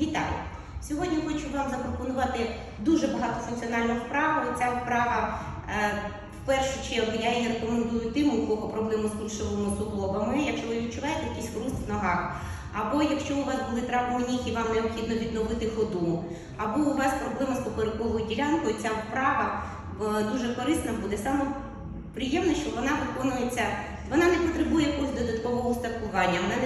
Вітаю! Сьогодні хочу вам запропонувати дуже багатофункціональну вправу. Ця вправа е, в першу чергу я її рекомендую тим, у кого проблеми з кульшовими суглобами, якщо ви відчуваєте якийсь хруст в ногах, або якщо у вас були травми ніг і вам необхідно відновити ходу, або у вас проблеми з поперековою ділянкою, ця вправа е, дуже корисна буде саме приємно, що вона виконується. Вона не потребує додаткового устаткування, вона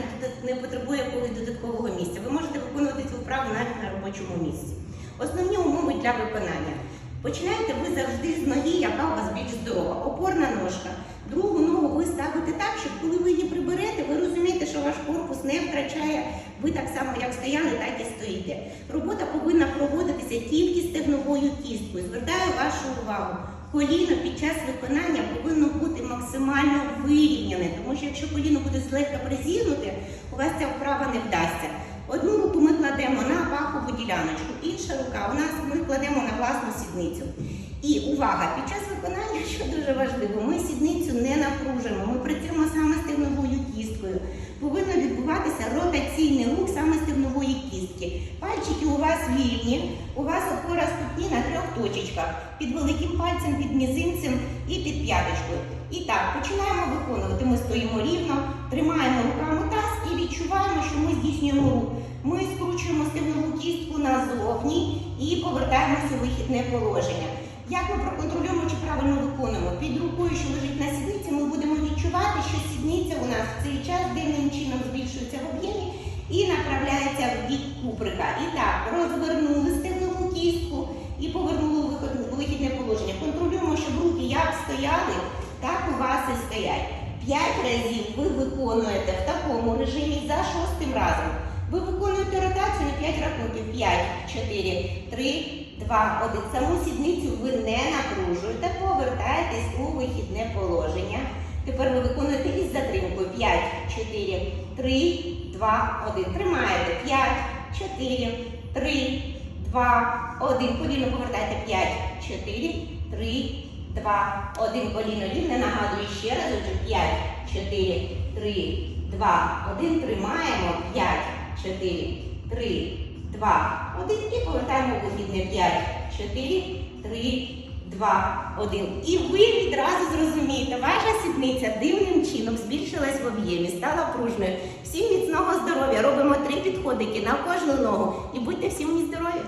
не потребує якогось додаткового місця. Ви можете виконувати цю вправу навіть на робочому місці. Основні умови для виконання. Починаєте ви завжди з ноги, яка у вас більш здорова. Опорна ножка. Другу ногу ви ставите так, щоб коли ви її приберете, ви розумієте, що ваш корпус не втрачає. Ви так само, як стояли, так і стоїте. Робота повинна проводитися тільки стегновою кісткою. Звертаю вашу увагу. Коліно під час виконання повинно бути максимально вирівняне, тому що якщо коліно буде злегка призігнуте, у вас ця вправа не вдасться. Одну руку ми кладемо на пахову діляночку, інша рука у нас ми кладемо на власну сідницю. І увага! Під час виконання, що дуже важливо, ми сідницю не напружуємо, ми працюємо саме стегновою кісткою. Повинно відбуватися ротаційний рух саме стегнової кістки. Пальчики у вас вільні, у вас опора ступні на трьох точечках під великим пальцем, під мізинцем і під п'яточкою. І так, починаємо виконувати. Ми стоїмо рівно, тримаємо руками таз і відчуваємо, що ми здійснюємо рух. Ми скручуємо стегнову кістку назовні і повертаємося у вихідне положення. Як ми проконтролюємо, чи правильно виконуємо? Під рукою, що лежить на сідниці, ми будемо відчувати, що сідниця у нас в цей час дивним чином збільшується в об'ємі і направляється стояли, так у вас і стоять. П'ять разів ви виконуєте в такому режимі за шостим разом. Ви виконуєте ротацію на 5 рахунків. 5, 4, 3, 2, 1. Саму сідницю ви не напружуєте, повертаєтесь у вихідне положення. Тепер ви виконуєте із затримкою 5, 4, 3, 2, 1. Тримаєте 5, 4, 3, 2, 1. Коліно повертайте 5, 4, 3, 2, 1. Коліно рівне. Нагадую ще раз. Отже, 5, 4, 3, 2, 1. Тримаємо 5, 4, 3, 2, 1. І повертаємо вихідне 5, 4, 3, 2, 1. І ви відразу зрозумієте, ваша сідниця дивним чином збільшилась в об'ємі, стала пружною. Всім міцного здоров'я. Робимо три підходики на кожну ногу. І будьте всі мені здорові!